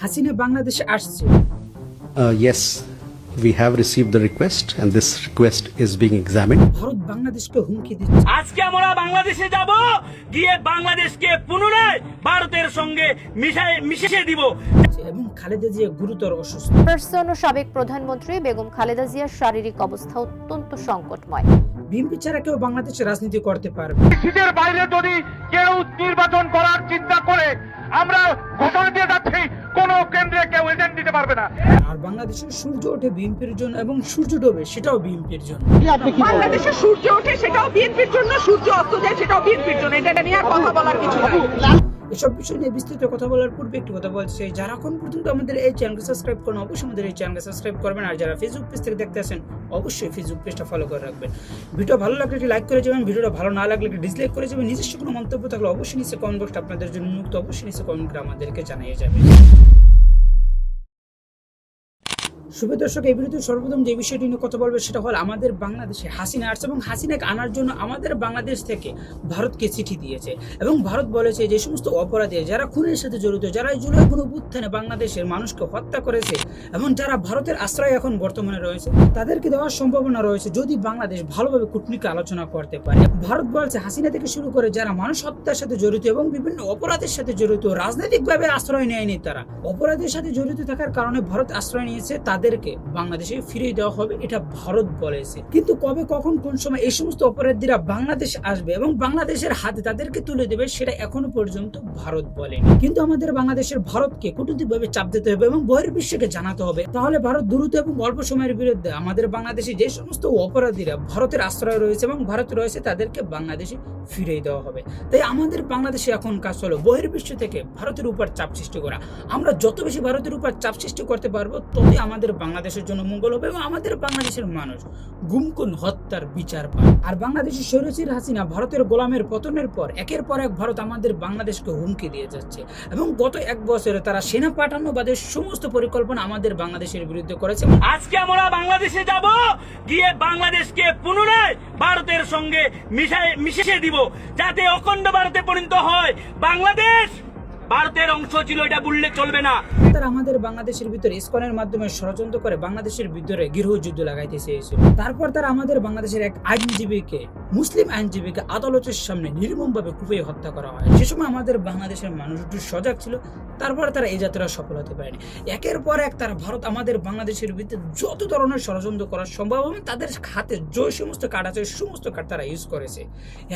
হাসিনা বাংলাদেশে আসছে। Uh, yes, we have received the request, and this request is being examined. Bharat বাংলাদেশকে হুমকি দিচ্ছে। আজকে আমরা বাংলাদেশে যাব গিয়ে বাংলাদেশকে পুনরায় ভারতের সঙ্গে মিশাই মিশিয়ে দিব। এবং খালেদা জিয়া গুরুতর অসুস্থ। পার্সন ও সাবেক প্রধানমন্ত্রী বেগম খালেদা জিয়ার শারীরিক অবস্থা অত্যন্ত সংকটময়। বিএনপি ছাড়া কেউ বাংলাদেশে রাজনীতি করতে পারবে। সিটের বাইরে যদি কেউ নির্বাচন করার চিন্তা করে আমরা ঘোষণা দিয়ে যাচ্ছি কোন কেন্দ্রে কেউ এজেন্ট দিতে পারবে না। আর বাংলাদেশের সূর্য ওঠে বিএনপির জন্য এবং সূর্য ডোবে সেটাও বিএনপির জন্য। বাংলাদেশে সূর্য ওঠে সেটাও বিএনপির জন্য সূর্য অস্ত যায় সেটাও বিএনপির জন্য। এটা নিয়ে আর কথা বলার কিছু নাই। এসব বিষয় নিয়ে বিস্তৃত কথা বলার পূর্বে একটি কথা বলতে চাই যারা এখন পর্যন্ত আমাদের এই চ্যানেলকে সাবস্ক্রাইব করেন অবশ্যই আমাদের এই চ্যানেলকে সাবস্ক্রাইব করবেন। আর যারা ফেসবুক পেজ থেকে দেখতে আসেন অবশ্যই ফেসবুক পেজটা ফলো করে রাখবেন। ভিডিও ভালো লাগলে একটি লাইক করে যাবেন ভিডিওটা ভালো না লাগলে একটি ডিসলাইক করে যাবেন। নিজস্ব কোনো মন্তব্য থাকলে অবশ্যই নিচে কমেন্ট বক্সটা আপনাদের জন্য মুক্ত অবশ্যই নিচে কমেন্ট করে আমাদেরকে জানিয়ে যাবেন। শুভ দর্শক, এই ভিডিওতে সর্বপ্রথম যে বিষয়টি নিয়ে কথা বলবে সেটা হল আমাদের বাংলাদেশে হাসিনা আসছে এবং হাসিনাকে আনার জন্য আমাদের বাংলাদেশ থেকে ভারতকে চিঠি দিয়েছে এবং ভারত বলেছে যে সমস্ত অপরাধী যারা খুনের সাথে জড়িত, যারা জুলাই কোনো উত্থানে বাংলাদেশের মানুষকে হত্যা করেছে এবং যারা ভারতের আশ্রয় এখন বর্তমানে রয়েছে, তাদেরকে দেওয়ার সম্ভাবনা রয়েছে যদি বাংলাদেশ ভালোভাবে কূটনীতি আলোচনা করতে পারে। ভারত বলছে, হাসিনা থেকে শুরু করে যারা মানুষ হত্যার সাথে জড়িত এবং বিভিন্ন অপরাধের সাথে জড়িত, রাজনৈতিকভাবে আশ্রয় নেয়নি তারা। অপরাধের সাথে জড়িত থাকার কারণে ভারত আশ্রয় নিয়েছে তাদেরকে বাংলাদেশে ফিরিয়ে দেওয়া হবে, এটা ভারত বলেছে। কিন্তু কবে, কখন, কোন সময় এই সমস্ত অপরাধীরা বাংলাদেশ আসবে এবং বাংলাদেশের হাতে তাদেরকে তুলে দেবে, সেটা এখনও পর্যন্ত ভারত বলেনি। কিন্তু আমাদের বাংলাদেশের ভারতকে কূটনৈতিকভাবে চাপ দিতে হবে এবং বহির্বিশ্বকে জানাতে হবে। তাহলে ভারত দ্রুত এবং অল্প সময়ের বিরুদ্ধে আমাদের বাংলাদেশে যে সমস্ত অপরাধীরা ভারতের আশ্রয় রয়েছে এবং ভারত রয়েছে, তাদেরকে বাংলাদেশে ফিরিয়ে দেওয়া হবে। তাই আমাদের বাংলাদেশে এখন কাজ হলো বহির্বিশ্ব থেকে ভারতের উপর চাপ সৃষ্টি করা। আমরা যত বেশি ভারতের উপর চাপ সৃষ্টি করতে পারব, ততই আমাদের বাংলাদেশের জন্য মঙ্গল হবে এবং আমাদের বাংলাদেশের মানুষ গুমকুন হত্যার বিচার পায়। আর বাংলাদেশের শৈরচির হাসিনা ভারতের গোলামের পতনের পর একের পর এক ভারত আমাদের বাংলাদেশকে হুমকি দিয়ে যাচ্ছে এবং গত এক বছরে তারা সেনা পাঠানো বাদের সমস্ত পরিকল্পনা আমাদের বাংলাদেশের বিরুদ্ধে করেছে। আজকে আমরা বাংলাদেশে যাব, গিয়ে বাংলাদেশকে পুনরায় ভারতের সঙ্গে মিশিয়ে দিব, যাতে অখণ্ড ভারতে পরিণত হয় বাংলাদেশ। ভারতের অংশ ছিল, এটা বললে চলবে না। আমাদের বাংলাদেশের ভিতরে মাধ্যমে ষড়যন্ত্র করে বাংলাদেশের ভিতরে গৃহযুদ্ধ লাগাইতে তারপর তারা আমাদের বাংলাদেশের এক আইনজীবীকে, মুসলিম আইনজীবীকে আদালতের সামনে কুপিয়ে হত্যা করা হয়। সে সময় আমাদের বাংলাদেশের মানুষ একটু সজাগ ছিল, তারপর তারা এই যাত্রা সফল হতে পারেনি। একের পর এক তারা ভারত আমাদের বাংলাদেশের ভিতরে যত ধরনের ষড়যন্ত্র করা সম্ভব এবং তাদের হাতে যে সমস্ত কার্ড আছে সমস্ত কার্ড তারা ইউজ করেছে।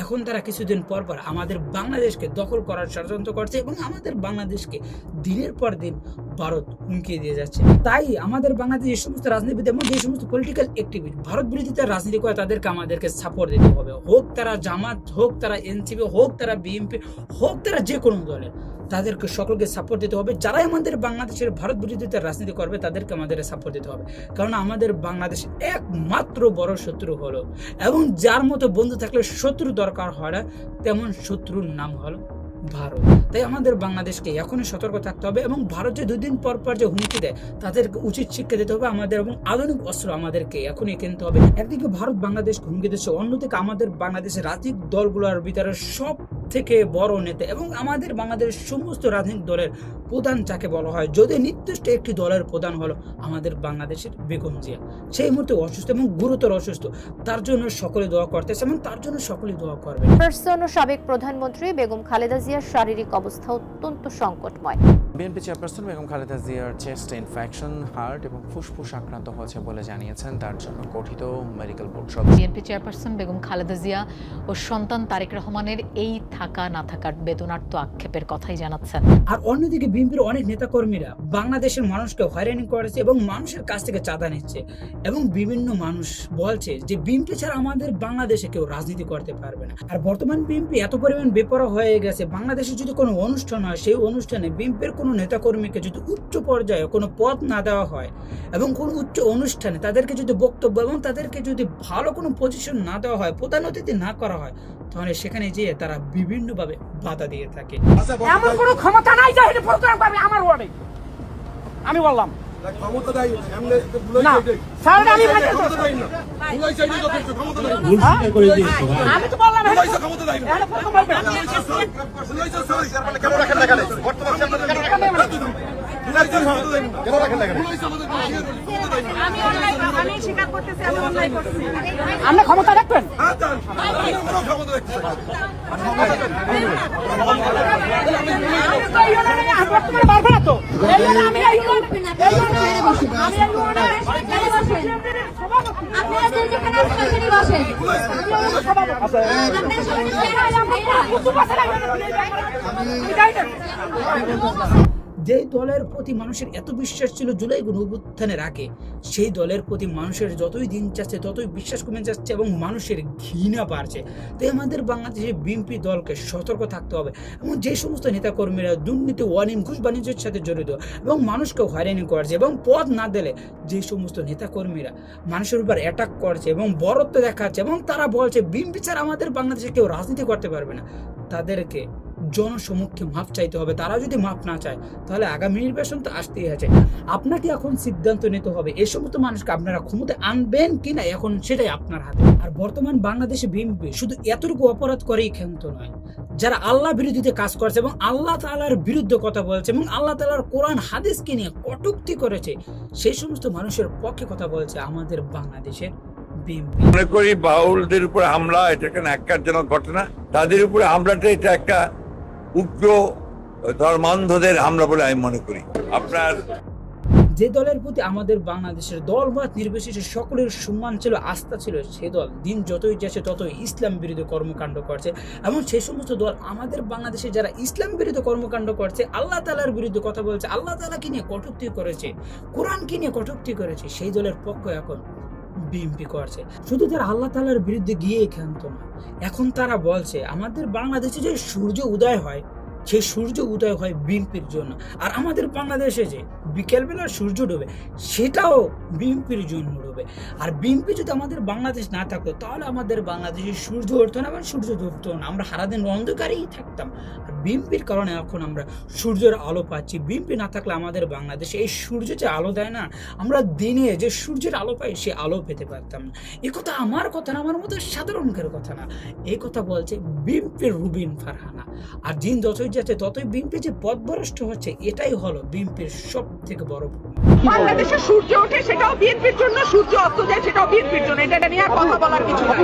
এখন তারা কিছুদিন পর পর আমাদের বাংলাদেশকে দখল করার ষড়যন্ত্র করছে এবং আমাদের বাংলাদেশকে দিনের পর দিন ভারত হুমকি দিয়ে যাচ্ছে। তাই আমাদের বাংলাদেশ যে সমস্ত রাজনীতিবিদ এবং যে সমস্ত পলিটিক্যাল অ্যাক্টিভিস্ট ভারত বিরোধিতা রাজনীতি করে তাদেরকে আমাদেরকে সাপোর্ট দিতে হবে। হোক তারা জামাত, হোক তারা এনসিপি, হোক তারা বিএনপি, হোক তারা যে কোনো দলের, তাদেরকে সকলকে সাপোর্ট দিতে হবে। যারাই আমাদের বাংলাদেশের ভারত বিরোধিতার রাজনীতি করবে, তাদেরকে আমাদের সাপোর্ট দিতে হবে। কারণ আমাদের বাংলাদেশ একমাত্র বড় শত্রু হলো। এবং যার মতো বন্ধু থাকলে শত্রু দরকার হয় না, তেমন শত্রুর নাম হলো ভারত। তাই আমাদের বাংলাদেশকে এখনই সতর্ক থাকতে হবে এবং ভারত যে দুদিন পর পর যে হুমকি দেয় তাদেরকে উচিত শিক্ষা দিতে হবে, আমাদের এবং আধুনিক অস্ত্র আমাদেরকে এখনই কিনতে হবে। একদিকে ভারত বাংলাদেশ হুমকি দিচ্ছে, অন্যদিকে আমাদের বাংলাদেশের রাজনৈতিক দলগুলোর ভিতরে সব থেকে বড় নেতা এবং আমাদের বাংলাদেশের সমস্ত রাজনৈতিক দলের প্রধান যাকে বলা হয় যদি নির্দিষ্ট একটি দলের প্রধান হলো আমাদের বাংলাদেশের বেগম জিয়া। সেই মুহূর্তে অসুস্থ এবং গুরুতর অসুস্থ তার জন্য সকলে দোয়া করতেছে এবং তার জন্য সকলেই দোয়া করবে। পার্সন ও সাবেক প্রধানমন্ত্রী বেগম খালেদা জিয়ার শারীরিক অবস্থা অত্যন্ত সংকটময়। বিএনপি চেয়ারপারসন বেগম খালেদা জিয়ার চেস্ট ইনফেকশন হার্ট এবং ফুসফুস আক্রান্ত হয়েছে বলে জানিয়েছেন তার জন্য গঠিত মেডিকেল বোর্ড সদস্য। বিএনপি চেয়ারপারসন বেগম খালেদা জিয়া ও সন্তান তারেক রহমানের এই থাকা না থাকার বেদনার্থ আক্ষেপের কথাই জানাচ্ছেন। আর অন্যদিকে বিএনপির অনেক নেতাকর্মীরা বাংলাদেশের মানুষকে হয়রানি করেছে এবং মানুষের কাছ থেকে চাঁদা নিচ্ছে এবং বিভিন্ন মানুষ বলছে যে বিএনপি ছাড়া আমাদের বাংলাদেশে কেউ রাজনীতি করতে পারবে না। আর বর্তমান বিএনপি এত পরিমাণ বেপরা হয়ে গেছে, বাংলাদেশে যদি কোনো অনুষ্ঠান হয়, সেই অনুষ্ঠানে বিএনপির কোনো নেতাকর্মীকে যদি উচ্চ পর্যায়ে কোনো পদ না দেওয়া হয় এবং কোনো উচ্চ অনুষ্ঠানে তাদেরকে যদি বক্তব্য এবং তাদেরকে যদি ভালো কোনো পজিশন না দেওয়া হয় প্রধান অতিথি না করা হয়, তাহলে সেখানে যেয়ে তারা বিভিন্নভাবে বাধা দিয়ে থাকে। এমন কোনো ক্ষমতা নাই আমার ওয়ার্ডে। আমি বললাম। স্যার আমি তো বললাম? বর্তমান চেয়ারম্যান কেন রাখেন না? আমি অন্যায় আমি স্বীকার করতেছি আমি অন্যায় করছি আমরা ক্ষমতা রাখবেন পারব না তো আমি সভাপতি যে দলের প্রতি মানুষের এত বিশ্বাস ছিল জুলাই গণ অভ্যুত্থানের আগে, সেই দলের প্রতি মানুষের যতই দিন যাচ্ছে, ততই বিশ্বাস কমে যাচ্ছে এবং মানুষের ঘৃণা বাড়ছে। তাই আমাদের বাংলাদেশে বিএনপি দলকে সতর্ক থাকতে হবে এবং যে সমস্ত নেতাকর্মীরা দুর্নীতি ওয়ানিম ঘুষ বাণিজ্যের সাথে জড়িত এবং মানুষকে হয়রানি করছে এবং পদ না দিলে যে সমস্ত নেতাকর্মীরা মানুষের উপর অ্যাটাক করছে এবং বরত্ব দেখাচ্ছে এবং তারা বলছে, বিএনপি ছাড়া আমাদের বাংলাদেশে কেউ রাজনীতি করতে পারবে না। তাদেরকে জনসমক্ষে মাপ চাইতে হবে তারা যদি মাপ না চায়, তাহলে আগামী নির্বাচন তো আসতেই আছে। আপনাকে এখন সিদ্ধান্ত নিতে হবে এই সমস্ত মানুষকে আপনারা ক্ষমতা আনবেন কিনা এখন সেটাই আপনার হাতে। আর বর্তমান বাংলাদেশে বিএনপি শুধু এতটুকু অপরাধ করেই ক্ষান্ত নয়, যারা আল্লাহ বিরোধীতে কাজ করছে এবং আল্লাহ তালার বিরুদ্ধে কথা বলছে এবং আল্লাহ তালার কোরআন, হাদিসকে নিয়ে কটুক্তি করেছে, সেই সমস্ত মানুষের পক্ষে কথা বলছে আমাদের বাংলাদেশের মনে করি বাউলদের উপর হামলা, এটা একটা ন্যাক্কারজনক ঘটনা? তাদের উপরে হামলাটা এটা একটা উগ্র ধর্মান্ধদের হামলা বলে আমি মনে করি। আপনার যে দলের প্রতি আমাদের বাংলাদেশের দল বা নির্বিশেষে সকলের সম্মান ছিল, আস্থা ছিল, সে দল দিন যতই যাচ্ছে, ততই ইসলাম বিরোধী কর্মকাণ্ড করছে। এবং সেই সমস্ত দল আমাদের বাংলাদেশে যারা ইসলাম বিরোধী কর্মকাণ্ড করছে, আল্লাহ তালার বিরুদ্ধে কথা বলছে, আল্লাহ তালাকে নিয়ে কটূক্তি করেছে, কোরআনকে নিয়ে কটূক্তি করেছে, সেই দলের পক্ষ এখন বিএনপি করছে। শুধু তারা আল্লাহ তালার বিরুদ্ধে গিয়েই ক্ষান্ত না এখন তারা বলছে, আমাদের বাংলাদেশে যে সূর্য উদয় হয় সেই সূর্য উদয় হয় বিএনপির জন্য। আর আমাদের বাংলাদেশে যে বিকেলবেলা সূর্য ডোবে, সেটাও বিএনপির জন্য ডোবে। আর বিএনপি যদি আমাদের বাংলাদেশ না থাকতো, তাহলে আমাদের বাংলাদেশে সূর্য উঠতো না এবং সূর্য ডুবতো না। আমরা সারাদিন অন্ধকারেই থাকতাম। আর বিএনপির কারণে এখন আমরা সূর্যের আলো পাচ্ছি। বিএনপি না থাকলে আমাদের বাংলাদেশে এই সূর্য যে আলো দেয় না, আমরা দিনে যে সূর্যের আলো পাই, সে আলো পেতে পারতাম না। এ কথা আমার কথা না, আমার মতো সাধারণের কথা না। এই কথা বলছে বিএনপির রুবিন ফারহানা। আর দিন যতই যাচ্ছে ততই বিএনপি যে পদভ্রষ্ট হচ্ছে এটাই হলো বিএনপির সব থেকে বড় বাংলাদেশে সূর্য ওঠে সেটাও বিএনপির জন্য সূর্য অস্ত যায় সেটাও বিএনপির জন্য। এটা নিয়ে আর কথা বলার কিছু নাই।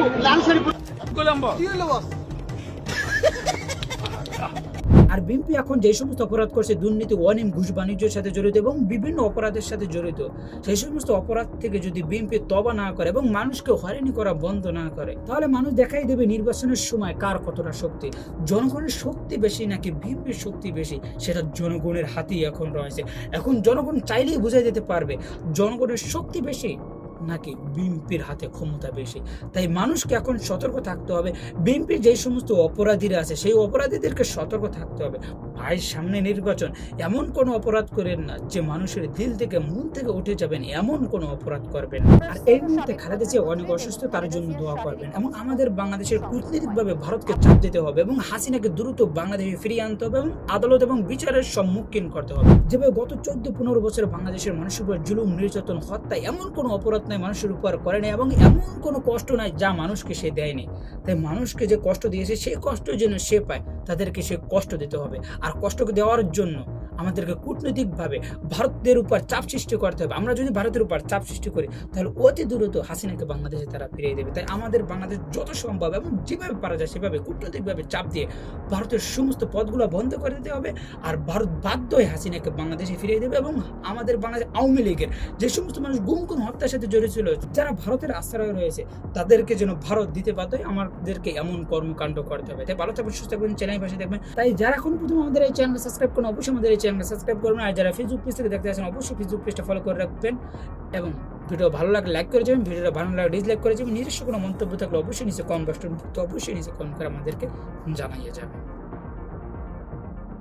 আর বিএনপি এখন যে সমস্ত অপরাধ করছে, দুর্নীতি, অনিম ঘুষ বাণিজ্যের সাথে জড়িত এবং বিভিন্ন অপরাধের সাথে জড়িত, সেই সমস্ত অপরাধ থেকে যদি বিএনপি তবা না করে এবং মানুষকে হয়রানি করা বন্ধ না করে, তাহলে মানুষ দেখাই দেবে নির্বাচনের সময় কার কতটা শক্তি। জনগণের শক্তি বেশি নাকি বিএনপির শক্তি বেশি, সেটা জনগণের হাতেই এখন রয়েছে। এখন জনগণ চাইলেই বুঝে যেতে পারবে, জনগণের শক্তি বেশি নাকি বিএনপির হাতে ক্ষমতা বেশি। তাই মানুষকে এখন সতর্ক থাকতে হবে। বিএনপির যেই সমস্ত অপরাধীরা আছে, সেই অপরাধীদেরকে সতর্ক থাকতে হবে। ভাই সামনে নির্বাচন, এমন কোনো অপরাধ করেন না যে মানুষের দিল থেকে মন থেকে উঠে যাবেন, এমন কোনো অপরাধ করবেন। আর এই মুহূর্তে খালেদা জিয়া অনেক অসুস্থ, তার জন্য দোয়া করবেন। এবং আমাদের বাংলাদেশের কূটনীতিকভাবে ভারতকে চাপ দিতে হবে এবং হাসিনাকে দ্রুত বাংলাদেশে ফিরিয়ে আনতে হবে এবং আদালত এবং বিচারের সম্মুখীন করতে হবে। যেভাবে গত চোদ্দ পনেরো বছর বাংলাদেশের মানুষের উপর জুলুম, নির্যাতন, হত্যা, এমন কোনো অপরাধ নাই মানুষের উপর করে নাই এবং এমন কোনো কষ্ট নাই যা মানুষকে সে দেয়নি। তাই মানুষকে যে কষ্ট দিয়েছে, সেই কষ্ট যেন সে পায়, তাদেরকে সে কষ্ট দিতে হবে। আর কষ্টকে দেওয়ার জন্য। আমাদেরকে কূটনৈতিকভাবে ভারতের উপর চাপ সৃষ্টি করতে হবে। আমরা যদি ভারতের উপর চাপ সৃষ্টি করি, তাহলে অতি দ্রুত হাসিনাকে বাংলাদেশে তারা ফিরিয়ে দেবে। তাই আমাদের বাংলাদেশ যত সম্ভব এবং যেভাবে পারা যায় সেভাবে কূটনৈতিকভাবে চাপ দিয়ে ভারতের সমস্ত পথগুলো বন্ধ করে দিতে হবে আর ভারত বাধ্য হয়ে হাসিনাকে বাংলাদেশে ফিরিয়ে দেবে এবং আমাদের বাংলাদেশ আওয়ামী লীগের যে সমস্ত মানুষ গুম গুম হত্যার সাথে জড়িত ছিল, যারা ভারতের আশ্রয় রয়েছে, তাদেরকে যেন ভারত দিতে বাধ্য আমাদেরকে এমন কর্মকাণ্ড করতে হবে। তাই ভালো থাকবেন, সুস্থ থাকবেন, চ্যানেল পাশে দেখবেন তাই যারা এখন প্রথম আমাদের এই চ্যানেল সাবস্ক্রাইব করুন, অবশ্যই আমাদের এই চ্যানেল সাবস্ক্রাইব করবেন আর যারা ফেসবুক পেজ থেকে দেখতে আছেন অবশ্যই ফেসবুক পেজটা ফলো করে রাখবেন। এবং ভিডিও ভালো লাগলে লাইক করে যাবেন, ভিডিওটা ভালো লাগলে ডিসলাইক করে যাবেন, নিজস্ব কোনো মন্তব্য থাকলে অবশ্যই নিচে কম বক্সটা অবশ্যই নিচে কম করে আমাদেরকে জানাইয়ে যাবেন।